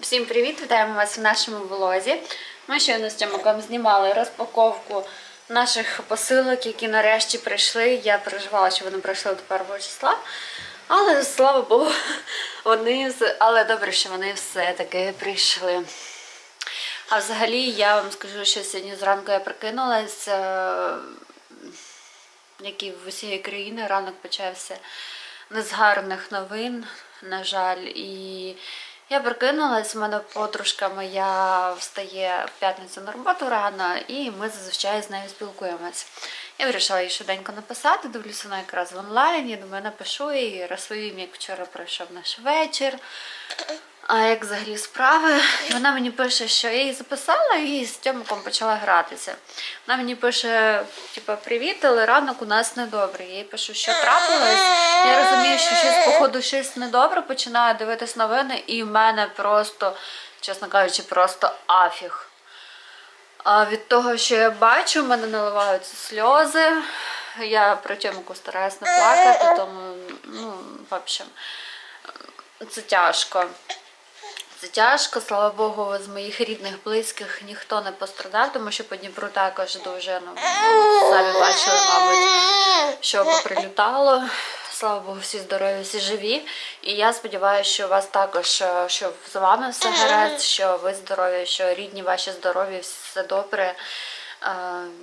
Всім привіт! Вітаємо вас в нашому влозі. Ми щойно з Тьомиком знімали розпаковку наших посилок, які нарешті прийшли. Я переживала, що вони прийшли до першого числа. Але слава Богу, вони але добре, що вони все-таки прийшли. А взагалі я вам скажу, що сьогодні зранку я прикинулась, як і в усієї країни, ранок почався не з гарних новин, на жаль. І я прикинулась, в мене подружка моя встає в п'ятницю на роботу рано, і ми зазвичай з нею спілкуємось. Я вирішила їй швиденько написати, дивлюся вона якраз в онлайні, думаю, напишу їй, розповім, як вчора пройшов наш вечір. А як взагалі справи? І вона мені пише, що я її записала і з Тьомиком почала гратися. Вона мені пише, типу, привіт, але ранок у нас недобрий. Я їй пишу, що трапилось. Я розумію, що щось, походу, щось недобре, починаю дивитись новини, і в мене просто, чесно кажучи, просто афіг. А від того, що я бачу, в мене наливаються сльози. Я при Тьомику стараюсь не плакати, тому, ну, в общем, це тяжко. Це тяжко, слава Богу, з моїх рідних, близьких ніхто не пострадав, тому що по Дніпру також дуже, ну, самі бачили, мабуть, що поприлітало. Слава Богу, всі здорові, всі живі. І я сподіваюся, що у вас також, е, що з вами все гаразд, що ви здорові, що рідні ваші здорові, все добре. Е,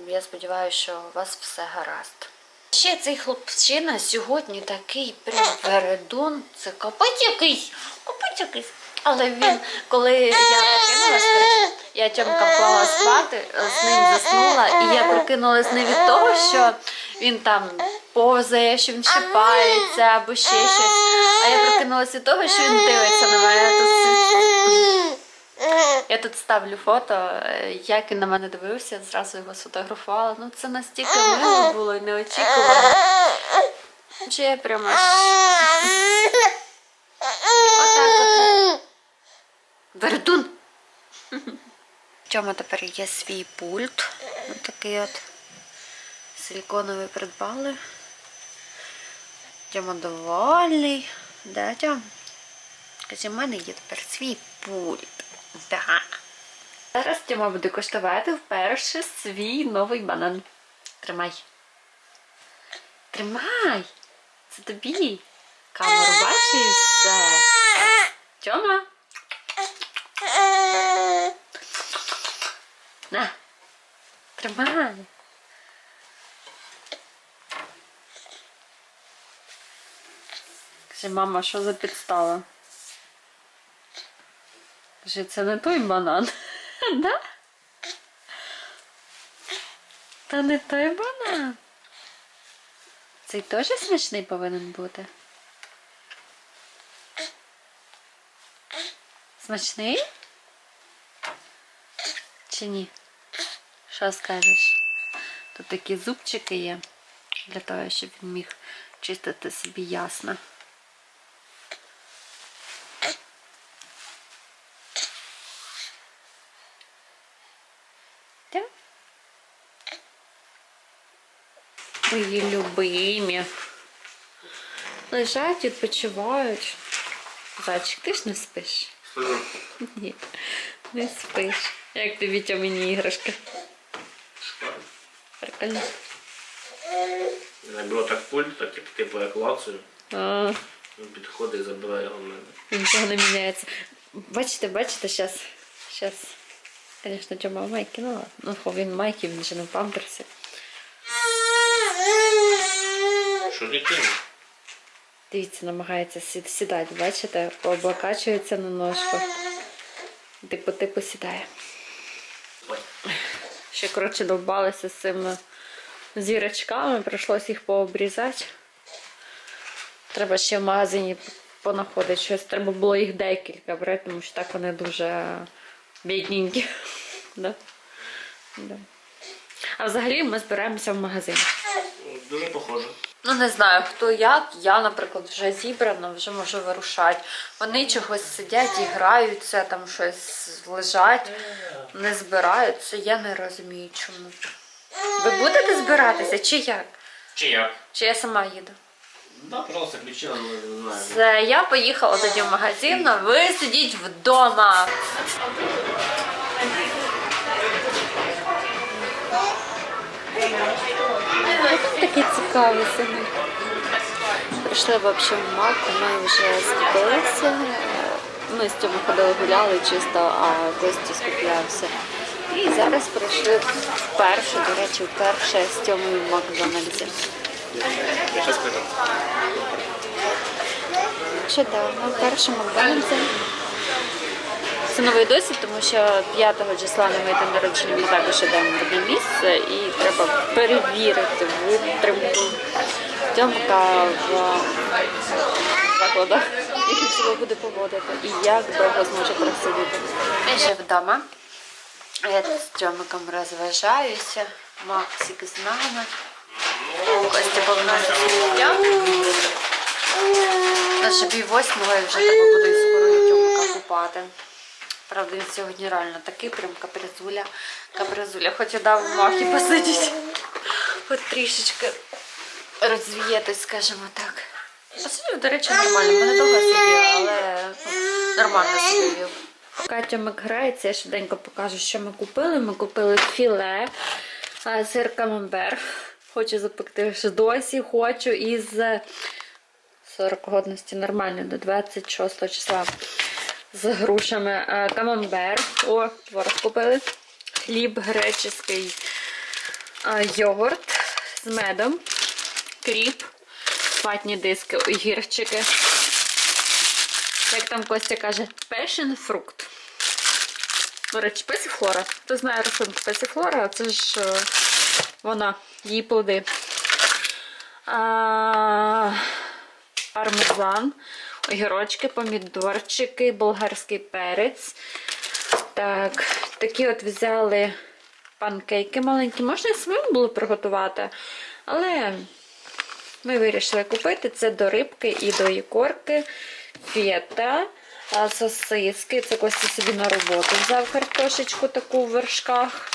Я сподіваюся, що у вас все гаразд. Ще цей хлопчина сьогодні такий прям передун. Це капець якийсь, капець якийсь. Але він, коли я прокинулась, я Тьомка вклала спати, з ним заснула, і я прокинулась не від того, що він там повзає, що він чіпається або ще щось. А я прокинулася від того, що він дивиться на мене. Я тут, ставлю фото, як він на мене дивився, зразу його сфотографувала. Ну це настільки мило було і неочікувано. Що я прямо аж отак от. Вердун! Тьома тепер є свій пульт. Ось такий от силіконовий придбали. Тьома довольний. Да, Тьом? В мене є тепер свій пульт. Да. Зараз Тьома буде коштувати вперше свій новий банан. Тримай. Тримай! Це тобі. Камеру бачиш все. Тьома? На. Тримай. Каже, мама, що за підстава? Каже, це не той банан. Да? Та не той банан. Цей теж смачний повинен бути. Смачний? Чи ні? Що скажеш? Тут такі зубчики є для того, щоб він міг чистити собі ясно. Мої любимі. Лежать, відпочивають. Зайчик, ти ж не спиш? Ні, не спиш. Як тобі ця мені іграшка? Прикольно. Було так пульт, так як типу як лацію. А, Він підходить і забирає його в мене. нічого не міняється. Бачите, бачите, зараз. Зараз. Звісно, Тьома в майки, ну ладно. Ну, хо, він в майки, він же не в памперсі. Що дитина? Дивіться, намагається сі- сідати, бачите? Облокачується на ножку. Типу, типу сідає. Ще, коротше, довбалися з цими зірочками, прийшлось їх пообрізати. Треба ще в магазині понаходити щось. Треба було їх декілька брати, тому що так вони дуже бідненькі. Да? Да. А взагалі ми збираємося в магазин. Дуже похоже. Ну, не знаю, хто як. Я, наприклад, вже зібрана, вже можу вирушати. Вони чогось сидять і граються, там щось лежать, не збираються. Я не розумію, чому. Ви будете збиратися чи як? Чи як? Чи я сама їду? Да, пожалуйста, знаю. Все, я поїхала тоді в магазин, а ви сидіть вдома. Сини. Прийшли в общем мак, ми вже скупилися. Ми з цьому ходили гуляли чисто, а Костя скуплявся. І зараз прийшли вперше, до речі, вперше з Тьомою в Макдональдсі. Сейчас скажу. Чудово, вперше Макдональдсі. Це новий досвід, тому що 5 числа на моє день народження ми також йдемо в одне місце і треба перевірити витримку Тьомка в закладах, яких себе буде поводити і як довго зможе просидіти. Я ще вдома. Я з Тьомиком розважаюся. Максик з нами. Костя дякую. На собі восьмого і вже треба буде скоро і Тьомика купати. Правда, він сьогодні реально такий прям капризуля. Капризуля. Хоч і дав махі посидіти. Хоч трішечки розвіятись, скажімо так. Посидів, до речі, нормально. Мене довго сидів, але ну, нормально сидів. Катя грається, я швиденько покажу, що ми купили. Ми купили філе, сир камамбер. Хочу запекти ще досі, хочу із 40 годності нормально до 26 числа з грушами. Е, Камамбер. О, творог купили. Хліб греческий, е, йогурт з медом, кріп, ватні диски, огірчики. Як там Костя каже, пешен фрукт. До речі, песіфлора. Хто знає рослинку песіфлора, це ж е, вона, її плоди. А, пармезан, огірочки, помідорчики, болгарський перець. Так, такі от взяли панкейки маленькі. Можна і самим було приготувати, але ми вирішили купити це до рибки і до ікорки, фета, сосиски. Це Костя собі на роботу взяв картошечку таку в вершках.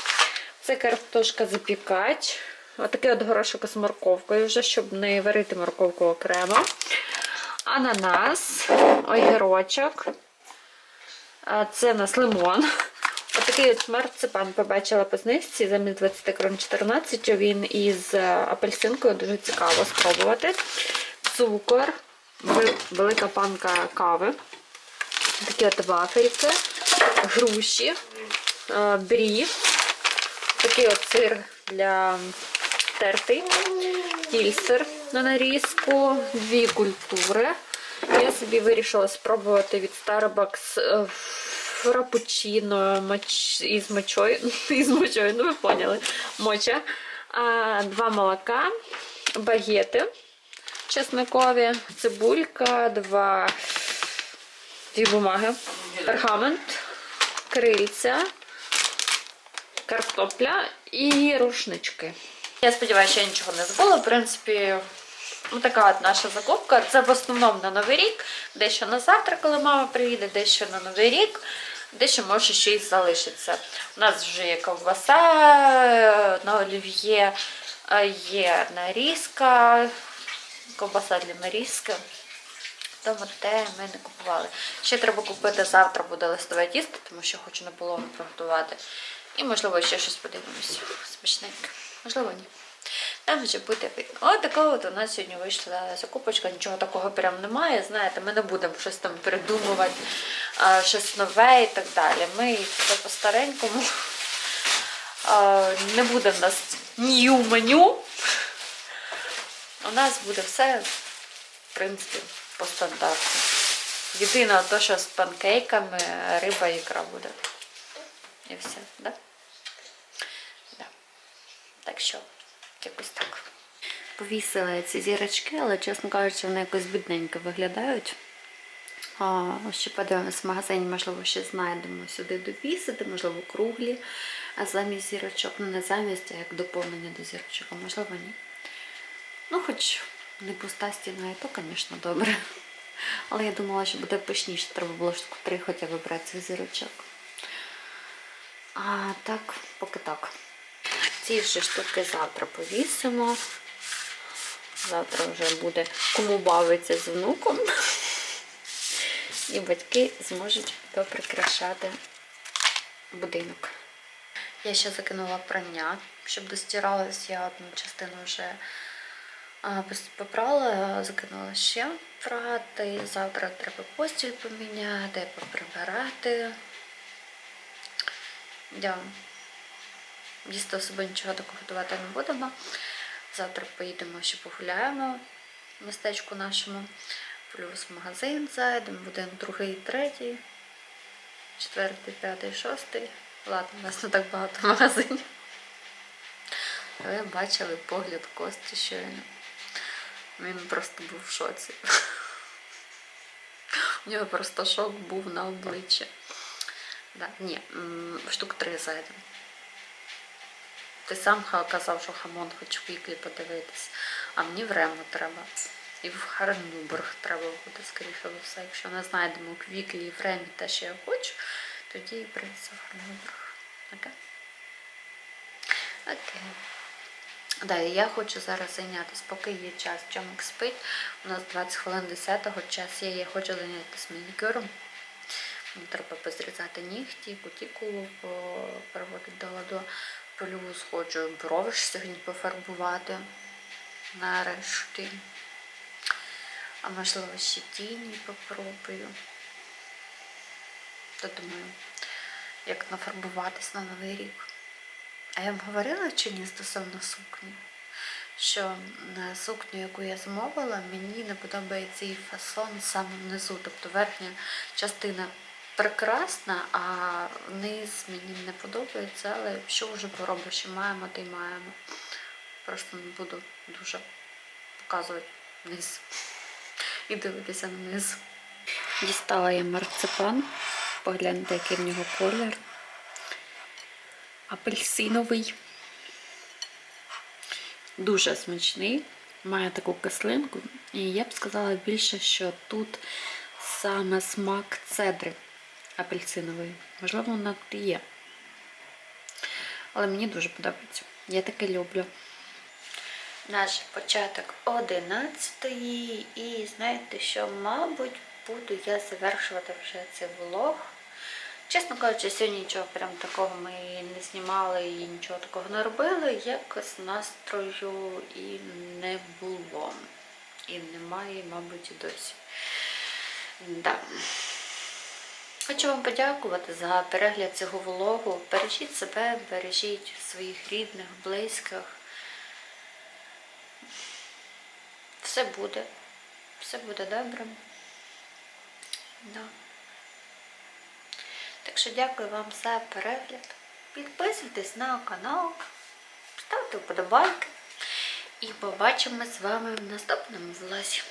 Це картошка запікач. Отакий от горошок з морковкою, вже, щоб не варити морковку окремо. Ананас, огірочок. Це у нас лимон. Отакий от марципан побачила по знижці, замість 20 крон 14. Він із е, апельсинкою дуже цікаво спробувати. Цукор, велика панка кави. Такі от вафельки, груші, е, брі. Такий от сир для тертий, тільсер на нарізку, дві культури. Я собі вирішила спробувати від Starbucks е, фрапучино із мочою. Із мочою, ну ви поняли. Моча. А, два молока, багети чесникові, цибулька, два дві бумаги, пергамент, крильця, картопля і рушнички. Я сподіваюся, я нічого не забула. В принципі, ну, така от наша закупка. Це в основному на Новий рік, дещо на завтра, коли мама приїде, дещо на Новий рік, дещо може ще й залишиться. У нас вже є ковбаса на олів'є, е, є нарізка, ковбаса для нарізки. Тому те ми не купували. Ще треба купити завтра буде листове тісто, тому що хочу на половину приготувати. І, можливо, ще щось подивимось. Смачненьке. Можливо, ні. Там вже буде. От така от у нас сьогодні вийшла закупочка, нічого такого прям немає. Знаєте, ми не будемо щось там придумувати, щось нове і так далі. Ми все по-старенькому. Не буде в нас нью меню. У нас буде все, в принципі, по стандарту. Єдине те, що з панкейками риба і ікра буде. І все, да? Да. Так що, якось так. Повісила ці зірочки, але, чесно кажучи, вони якось бідненько виглядають. А, ще подивимось в магазині, можливо, ще знайдемо сюди довісити, можливо, круглі, а замість зірочок, ну не замість, а як доповнення до зірочок, а можливо, ні. Ну, хоч не пуста стіна, і то, звісно, добре. Але я думала, що буде пишніше, треба було штуку три хоча б брати цих зірочок. А так, поки так. Ці вже штуки завтра повісимо. Завтра вже буде кому бавитися з внуком. І батьки зможуть поприкрашати будинок. Я ще закинула прання, щоб достиралась. Я одну частину вже попрала, закинула ще прати. Завтра треба постіль поміняти, поприбирати. Я їсти особо нічого такого готувати не будемо. Завтра поїдемо ще погуляємо в містечку нашому. Плюс магазин зайдемо, будемо другий, третій, четвертий, п'ятий, шостий. Ладно, у нас не так багато магазинів. Ви бачили погляд Кості щойно. Він просто був в шоці. У нього просто шок був на обличчі. Да, ні, штук три зайдемо. Ти сам казав, що хамон хоч в віклі подивитись, а мені в Рему треба. І в Харнюберг треба буде, скоріше за все. Якщо не знайдемо в віклі і в Ремі те, що я хочу, тоді прийдеться в Харнюберг. Окей? Окей. Да, і я хочу зараз зайнятися, поки є час. Чомик спить. У нас 20 хвилин 10-го час є, я хочу зайнятися манікюром. Треба позрізати нігті, кутікулу приводити до ладу. Плюс хочу брови сьогодні пофарбувати. Нарешті. А можливо ще тіні попробую. То думаю, як нафарбуватись на новий рік. А я вам говорила чи ні стосовно сукні? Що на сукню, яку я замовила, мені не подобається її фасон саме внизу. Тобто верхня частина прекрасна, а низ мені не подобається, але що вже поробиш, що маємо, то й маємо. Просто не буду дуже показувати низ і дивитися на низ. Дістала я марципан. Погляньте, який в нього колір. Апельсиновий. Дуже смачний. Має таку кислинку. І я б сказала більше, що тут саме смак цедри апельсинової. Можливо, вона тут є. Але мені дуже подобається. Я таке люблю. Наш початок 11 і знаєте що, мабуть, буду я завершувати вже цей влог. Чесно кажучи, сьогодні нічого прям такого ми не знімали і нічого такого не робили. Якось настрою і не було. І немає, мабуть, і досі. Да. Хочу вам подякувати за перегляд цього влогу. Бережіть себе, бережіть своїх рідних, близьких. Все буде. Все буде добре. Да. Так що дякую вам за перегляд. Підписуйтесь на канал, ставте вподобайки. І побачимось з вами в наступному влозі.